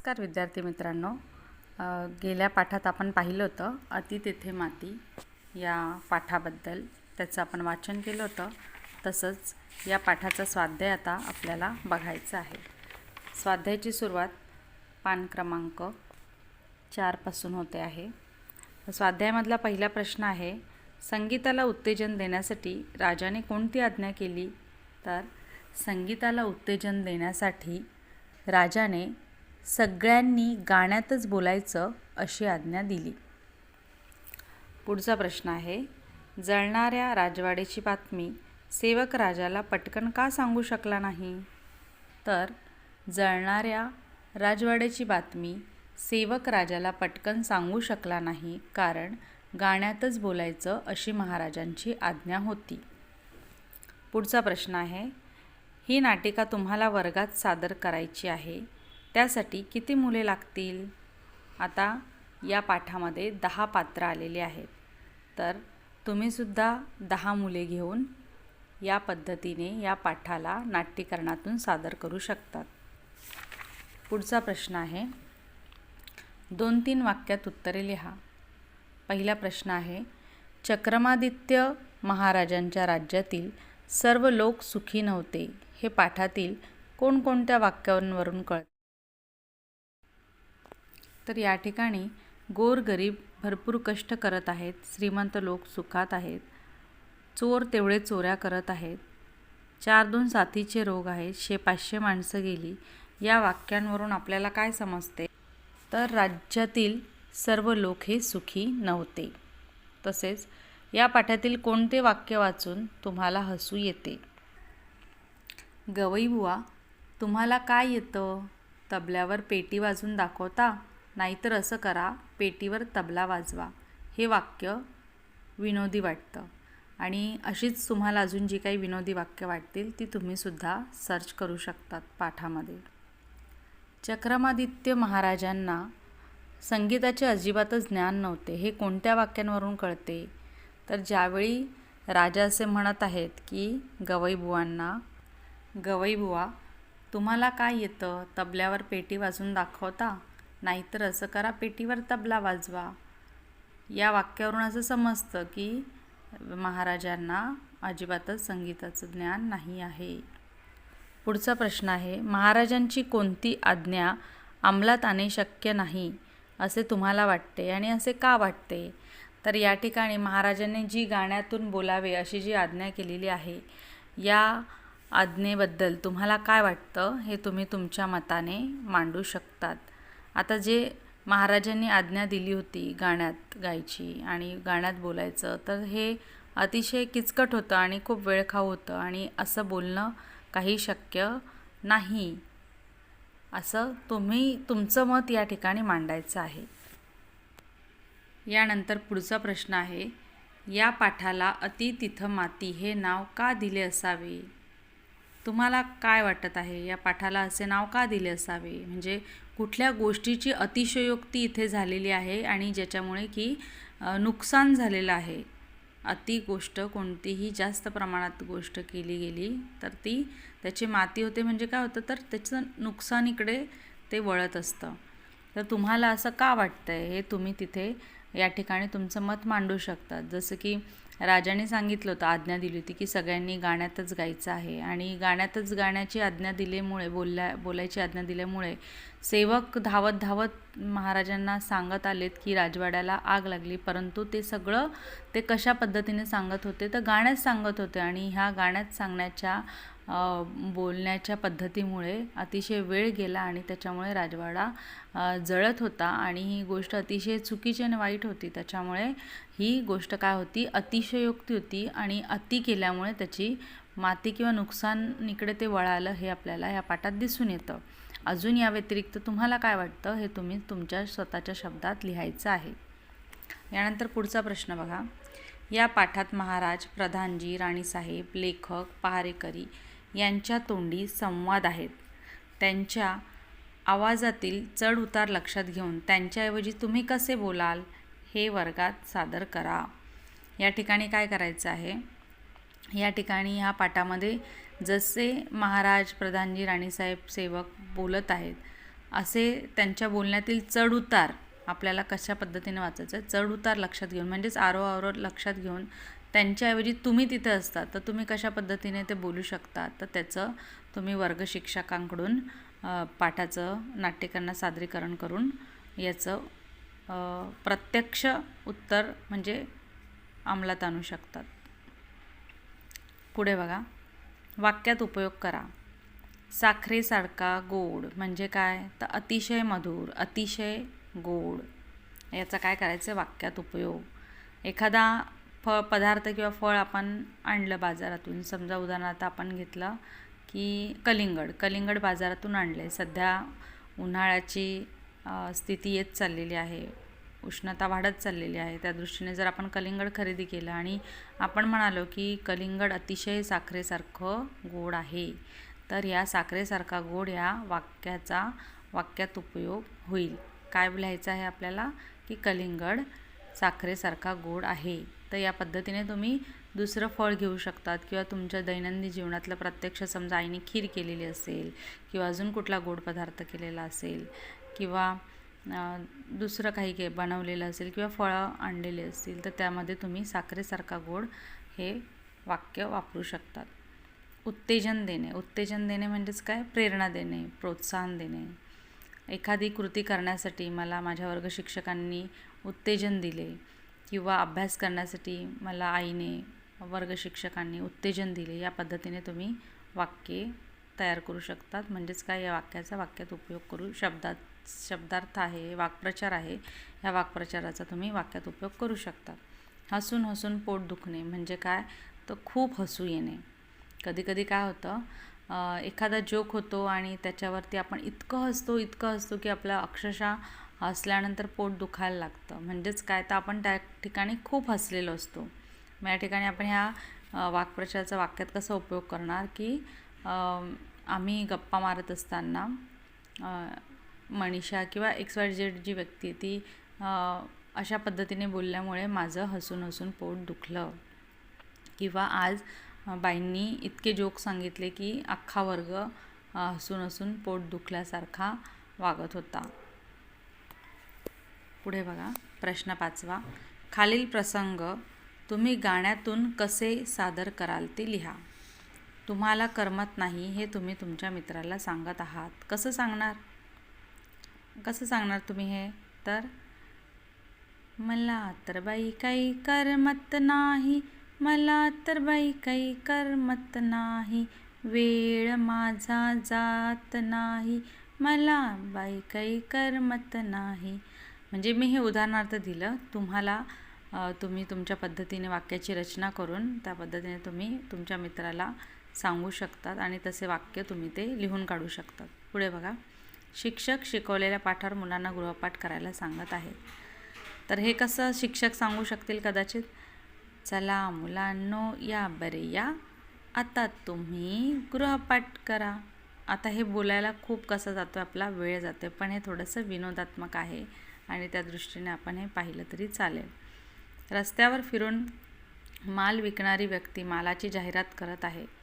नमस्कार विद्यार्थी मित्रांनो. गेल्या पाठात आपण पाहिलं होतं अति तेथे माती या पाठाबद्दल. त्याचं आपण वाचन केलं होतं. तसंच या पाठाचा स्वाध्याय आता आपल्याला बघायचा आहे. स्वाध्यायाची सुरुवात पान क्रमांक चारपासून होते आहे. स्वाध्यायामधला पहिला प्रश्न आहे संगीताला उत्तेजन देण्यासाठी राजाने कोणती आज्ञा केली? तर संगीताला उत्तेजन देण्यासाठी राजाने सगळ्यांनी गाण्यातच बोलायचं अशी आज्ञा दिली. पुढचा प्रश्न आहे जळणाऱ्या राजवाड्याची बातमी सेवक राजाला पटकन का सांगू शकला नाही? तर जळणाऱ्या राजवाड्याची बातमी सेवक राजाला पटकन सांगू शकला नाही कारण गाण्यातच बोलायचं अशी महाराजांची आज्ञा होती. पुढचा प्रश्न आहे ही नाटिका तुम्हाला वर्गात सादर करायची आहे त्यासाठी किती मुले लागतील? आता या पाठामध्ये दहा पात्र आलेले आहेत. तर तुम्हीसुद्धा दहा मुले घेऊन या पद्धतीने या पाठाला नाट्यकरणातून सादर करू शकतात. पुढचा प्रश्न आहे. दोन तीन वाक्यात उत्तरे लिहा. पहिला प्रश्न आहे चक्रमादित्य महाराजांच्या राज्यातील सर्व लोक सुखी नव्हते हे पाठातील कोणकोणत्या वाक्यांवरून कळत? तर या ठिकाणी गोरगरीब भरपूर कष्ट करत आहेत श्रीमंत लोक सुखात आहेत चोर तेवढे चोऱ्या करत आहेत. चार दोन साथीचे रोग आहेत शे पाचशे माणसं गेली. या वाक्यांवरून आपल्याला काय समजते? तर राज्यातील सर्व लोक हे सुखी नव्हते. तसेच या पाठातील कोणते वाक्य वाचून तुम्हाला हसू येते? गवईबुवा तुम्हाला काय येतं? तबल्यावर पेटी वाजून दाखवता? नाहीतर असं करा पेटीवर तबला वाजवा. हे वाक्य विनोदी वाटतं. आणि अशीच तुम्हाला अजून जी काही विनोदी वाक्य वाटतील ती तुम्हीसुद्धा सर्च करू शकतात पाठामध्ये. चक्रमादित्य महाराजांना संगीताचे अजिबातच ज्ञान नव्हते. हे कोणत्या वाक्यांवरून कळते? तर ज्यावेळी राजा असे म्हणत आहेत की गवईबुवांना गवईबुवा तुम्हाला काय येतं? तबल्यावर पेटी वाजून दाखवता? नाहीतर असं करा पेटीवर तबला वाजवा. या वाक्यावरून असं समजतं की महाराजांना अजिबातच संगीताचं ज्ञान नाही आहे. पुढचा प्रश्न आहे महाराजांची कोणती आज्ञा अंमलात आणणे शक्य नाही असे तुम्हाला वाटते? आणि असे का वाटते? तर या ठिकाणी महाराजांनी जी गाण्यातून बोलावे अशी जी आज्ञा केलेली आहे या आज्ञेबद्दल तुम्हाला काय वाटतं हे तुम्ही तुमच्या मताने मांडू शकतात. आता जे महाराजांनी आज्ञा दिली होती गाण्यात गायची आणि गाण्यात बोलायचं तर हे अतिशय किचकट होतं आणि खूप वेळखाऊ होतं आणि असं बोलणं काही शक्य नाही. असं तुम्ही तुमचं मत या ठिकाणी मांडायचं आहे. यानंतर पुढचा प्रश्न आहे या पाठाला अति तिथं माती हे नाव का दिले असावे? तुम्हाला काय वाटत आहे? या पाठाला असे नाव का दिले असावे? म्हणजे कुठल्या गोष्टीची अतिशयोक्ती इथे झालेली आहे आणि ज्याच्यामुळे की नुकसान झालेलं आहे? अति गोष्ट कोणतीही जास्त प्रमाणात गोष्ट केली गेली तर ती त्याची माती होते म्हणजे काय होतं? तर त्याचं नुकसान इकडे ते वळत असतं. तर तुम्हाला असं का वाटतं आहे हे तुम्ही तिथे या ठिकाणी तुमचं मत मांडू शकतात जसं की राजाने सांगितलं होतं आज्ञा दिली होती की सगळ्यांनी गाण्यातच गायचं आहे. आणि गाण्यातच गाण्याची आज्ञा दिल्यामुळे बोलल्या बोलायची आज्ञा दिल्यामुळे सेवक धावत धावत महाराजांना सांगत आलेत की राजवाड्याला आग लागली. परंतु ते सगळं ते कशा पद्धतीने सांगत होते? तर गाण्यात सांगत होते. आणि ह्या गाण्यात सांगण्याच्या बोलण्याच्या पद्धतीमुळे अतिशय वेळ गेला आणि त्याच्यामुळे राजवाडा जळत होता. आणि ही गोष्ट अतिशय चुकीची आणि वाईट होती. त्याच्यामुळे ही गोष्ट काय होती? अतिशयोक्ती होती आणि अति केल्यामुळे त्याची माती किंवा नुकसान इकडे ते वळालं हे आपल्याला या पाठात दिसून येतं. अजून या व्यतिरिक्त तुम्हाला काय वाटतं हे तुम्ही तुमच्या स्वतःच्या शब्दात लिहायचं आहे. यानंतर पुढचा प्रश्न बघा. या पाठात महाराज प्रधानजी राणीसाहेब लेखक पहारेकरी यांच्या तोंडी संवाद आहेत. त्यांच्या आवाजातील चढ उतार लक्षात घेऊन त्यांच्याऐवजी तुम्ही कसे बोलाल? हे वर्गात सादर करा. या ठिकाणी काय करायचं आहे? या ठिकाणी ह्या पाठामध्ये जसे महाराज प्रधानजी राणीसाहेब सेवक बोलत आहेत असे त्यांच्या बोलण्यातील चढउतार आपल्याला कशा पद्धतीने वाचायचं आहे? चढउतार लक्षात घेऊन म्हणजेच आरो आरो लक्षात घेऊन त्यांच्याऐवजी तुम्ही तिथं असता तर तुम्ही कशा पद्धतीने ते बोलू शकता? तर त्याचं तुम्ही वर्ग शिक्षकांकडून पाठाचं नाट्यकांना सादरीकरण करून याचं प्रत्यक्ष उत्तर म्हणजे अंमलात आणू शकतात. पुढे बघा. वाक्यात उपयोग करा. साखरेसारखा गोड म्हणजे काय? तर अतिशय मधुर अतिशय गोड. याचा काय करायचं? वाक्यात उपयोग. एखादा फ पदार्थ किंवा फळ आपण आणलं बाजारातून. समजा उदाहरणार्थ आपण घेतलं की कलिंगड. कलिंगड बाजारातून आणले सध्या उन्हाळ्याची स्थिती येत चाललेली आहे. उष्णता वाढत चाललेली आहे. त्या दृष्टीने जर आपण कलिंगड खरेदी केलं आणि आपण म्हणालो की कलिंगड अतिशय साखरेसारखं गोड आहे तर या साखरेसारखा गोड या वाक्याचा वाक्यात उपयोग होईल. काय लिहायचं आहे आपल्याला? की कलिंगड साखरेसारखा गोड आहे. तर या पद्धतीने तुम्ही दुसरं फळ घेऊ शकतात किंवा तुमच्या दैनंदिन जीवनातलं प्रत्यक्ष समजा आईने खीर केलेली असेल किंवा अजून कुठला गोड पदार्थ केलेला असेल किंवा दुसरं काही के बनवलेलं असेल किंवा फळं आणलेली असतील तर त्यामध्ये तुम्ही साखरेसारखा गोड हे वाक्य वापरू शकतात. उत्तेजन देणे. उत्तेजन देणे म्हणजेच काय? प्रेरणा देणे प्रोत्साहन देणे. एखादी कृती करण्यासाठी मला माझ्या वर्ग शिक्षकांनी उत्तेजन दिले किंवा अभ्यास करण्यासाठी मला आईने वर्ग शिक्षकांनी उत्तेजन दिले या पद्धतीने तुम्ही वाक्ये तयार करू शकतात. म्हणजेच काय? या वाक्याचा वाक्यात उपयोग करू शब्दात शब्दार्थ आहे वाक्प्रचार आहे. या वाक्प्रचाराचा तुम्ही वाक्यात उपयोग करू शकता. हसून हसून पोट दुखणे म्हणजे काय? तर खूप हसू येणे. कधीकधी काय होतं? एखादा जोक होतो आणि त्याच्यावरती आपण इतकं हसतो इतकं हसतो की आपल्या अक्षरशः हसल्यानंतर पोट दुखायला लागतं. म्हणजेच काय? तर आपण त्या ठिकाणी खूप हसलेलो असतो. मग या ठिकाणी आपण ह्या अं, वाक्प्रचाराचा वाक्यात कसा उपयोग करणार की आम्ही गप्पा मारत असताना मनीषा किंवा एक्स वाय झेड जी व्यक्ती आहे ती अशा पद्धतीने बोलल्यामुळे माझं हसून हसून पोट दुखलं. किंवा आज बाईंनी इतके जोक सांगितले की अख्खा वर्ग हसून हसून पोट दुखल्यासारखा वागत होता. पुढे बघा प्रश्न पाचवा. खालील प्रसंग तुम्ही गाण्यातून कसे सादर कराल ते लिहा. तुम्हाला करमत नाही हे तुम्ही तुमच्या मित्राला सांगत आहात. कसं सांगणार? कसं सांगणार तुम्ही हे? तर मला तर बाई काही करमत नाही मला तर बाई काही करमत नाही वेळ माझा जात नाही मला बाई काही करमत नाही. म्हणजे मी हे उदाहरणार्थ दिलं. तुम्हाला तुम्ही तुमच्या पद्धतीने वाक्याची रचना करून त्या पद्धतीने तुम्ही तुमच्या मित्राला सांगू शकतात आणि तसे वाक्य तुम्ही ते लिहून काढू शकतात. पुढे बघा. शिक्षक शिकवलेल्या पाठावर मुलांना गृहपाठ करायला सांगत आहेत. तर हे कसं शिक्षक सांगू शकतील कदाचित? चला मुलांनो या बरे या. आता तुम्ही गृहपाठ करा. आता हे बोलायला खूप कसं जातो आपला वेळ जातो पण हे थोडंसं विनोदात्मक आहे आणि त्या दृष्टीने आपण हे पाहिलं तरी चालेल. रस्त्यावर फिरून माल विकणारी व्यक्ती मालाची जाहिरात करत आहे.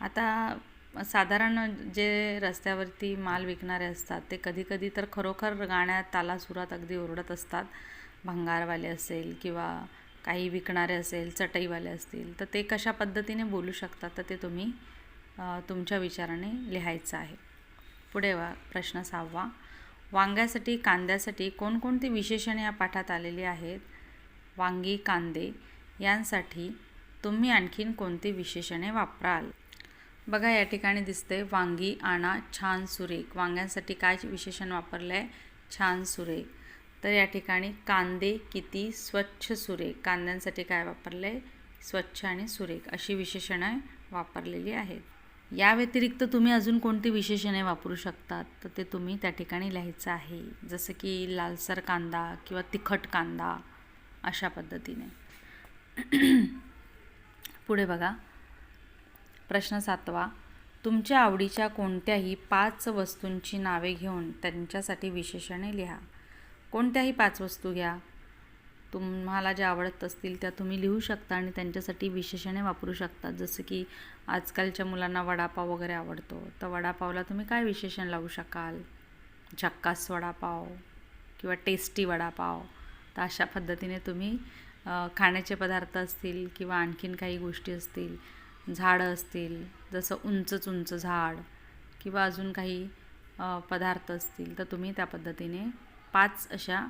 आता साधारण जे रस्त्यावरती माल विकणारे असतात ते कधीकधी तर खरोखर गाण्यात ताला सुरात अगदी ओरडत असतात. भंगारवाले असेल किंवा काही विकणारे असेल चटईवाले असतील तर ते कशा पद्धतीने बोलू शकतात? तर ते तुम्ही तुमच्या विचाराने लिहायचं आहे. पुढे वा प्रश्न सहावा. वांग्यासाठी कांद्यासाठी कोणकोणती विशेषणे या पाठात आलेली आहेत? वांगी कांदे यांसाठी तुम्ही आणखीन कोणती विशेषणे वापराल? बघा या ठिकाणी दिसते वांगी आणा छान सुरेख. वांग्यांसाठी काय विशेषण वापरलं आहे छान सुरेख. तर या ठिकाणी कांदे किती स्वच्छ सुरेख. कांद्यांसाठी काय वापरलं आहे स्वच्छ आणि सुरेख अशी विशेषणं वापरलेली आहेत. या व्यतिरिक्त तुम्ही अजून कोणती विशेषणे वापरू शकतात? तर ते तुम्ही त्या ठिकाणी लिहायचं आहे. जसं की लालसर कांदा किंवा तिखट कांदा अशा पद्धतीने. पुढे बघा. प्रश्न सातवा तुमच्या आवडीच्या कोणत्याही पाच वस्तूंची नावे घेऊन त्यांच्यासाठी विशेषणे लिहा. कोणत्याही पाच वस्तू घ्या. तुम्हाला ज्या आवडत असतील त्या तुम्ही लिहू शकता आणि त्यांच्यासाठी विशेषणे वापरू शकता. जसं की आजकालच्या मुलांना वडापाव वगैरे आवडतो. तर वडापावला तुम्ही काय विशेषण लावू शकाल? झक्कास वडापाव किंवा टेस्टी वडापाव. तर अशा पद्धतीने तुम्ही खाण्याचे पदार्थ असतील किंवा आणखीन काही गोष्टी असतील झाडं असतील जसं उंचच उंच झाड किंवा अजून काही पदार्थ असतील तर तुम्ही त्या पद्धतीने पाच अशा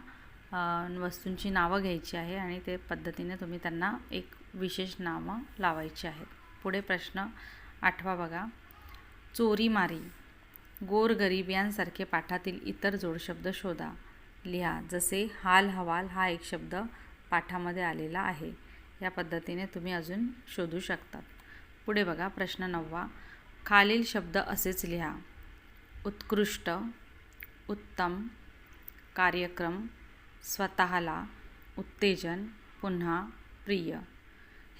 वस्तूंची नावं घ्यायची आहे आणि ते पद्धतीने तुम्ही त्यांना एक विशेष नावं लावायची आहेत. पुढे प्रश्न आठवा बघा. चोरी मारी. गोर गरीब यांसारखे पाठातील इतर जोडशब्द शोधा. लिहा. जसे हाल हवाल हा एक शब्द पाठामध्ये आलेला आहे. या पद्धतीने तुम्ही अजून शोधू शकतात. पुढे बघा प्रश्न नववा. खालील शब्द असेच लिहा. उत्कृष्ट उत्तम कार्यक्रम स्वतःला उत्तेजन पुन्हा प्रिय.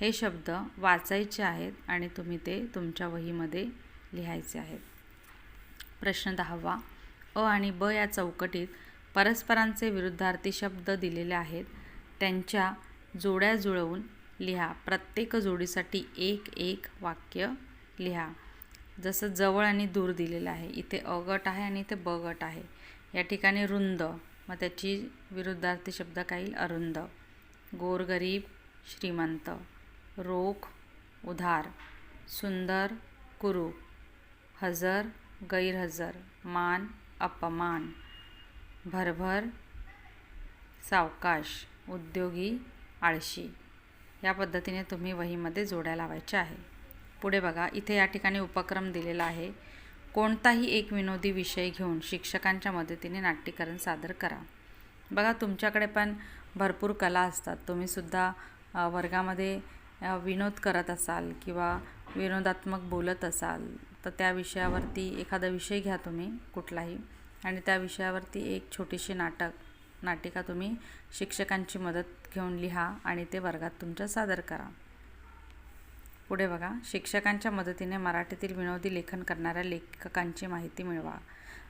हे शब्द वाचायचे आहेत आणि तुम्ही ते तुमच्या वहीमध्ये लिहायचे आहेत. प्रश्न दहावा. अ आणि ब या चौकटीत परस्परांचे विरुद्धार्थी शब्द दिलेले आहेत. त्यांच्या जोड्या जुळवून लिहा. प्रत्येक जोडीसाठी एक एक वाक्य लिहा. जसं जवळ आणि दूर दिलेलं आहे इथे अ गट आहे आणि इथे ब गट आहे. या ठिकाणी रुंद मग त्याची विरुद्धार्थी शब्द काही अरुंद. गोरगरीब श्रीमंत. रोख उधार. सुंदर कुरूप हजर गैरहजर. मान अपमान. भरभर सावकाश. उद्योगी आळशी. या पद्धतीने तुम्ही वहीमध्ये जोड्या लावायच्या आहे. पुढे बघा इथे या ठिकाणी उपक्रम दिलेला आहे. कोणताही एक विनोदी विषय घेऊन शिक्षकांच्या मदतीने नाट्यकरण सादर करा. बघा तुमच्याकडे पण भरपूर कला असतात. तुम्हीसुद्धा वर्गामध्ये विनोद करत असाल किंवा विनोदात्मक बोलत असाल तर त्या विषयावरती एखादा विषय घ्या तुम्ही कुठलाही. आणि त्या विषयावरती एक छोटीशी नाटक नाटिका तुम्ही शिक्षकांची मदत घेऊन लिहा आणि ते वर्गात तुमच्या सादर करा. पुढे बघा. शिक्षकांच्या मदतीने मराठीतील विनोदी लेखन करणाऱ्या लेखकांची माहिती मिळवा.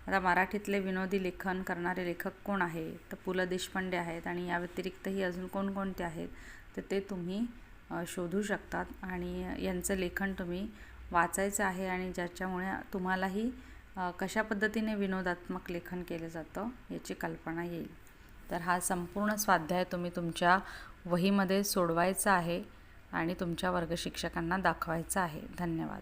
आता मराठीतले विनोदी लेखन करणारे लेखक कोण आहे? तर पु ल देशपांडे आहेत आणि या व्यतिरिक्तही अजून कोणकोणते आहेत? तर ते तुम्ही शोधू शकतात आणि यांचं लेखन तुम्ही वाचायचं आहे आणि ज्याच्यामुळे तुम्हालाही कशा पद्धतीने विनोदात्मक लेखन केलं जातं याची कल्पना येईल. तर हा संपूर्ण स्वाध्याय तुम्ही तुमच्या वहीमध्ये सोडवायचा आहे आणि तुमच्या वर्गशिक्षकांना दाखवायचा आहे. धन्यवाद.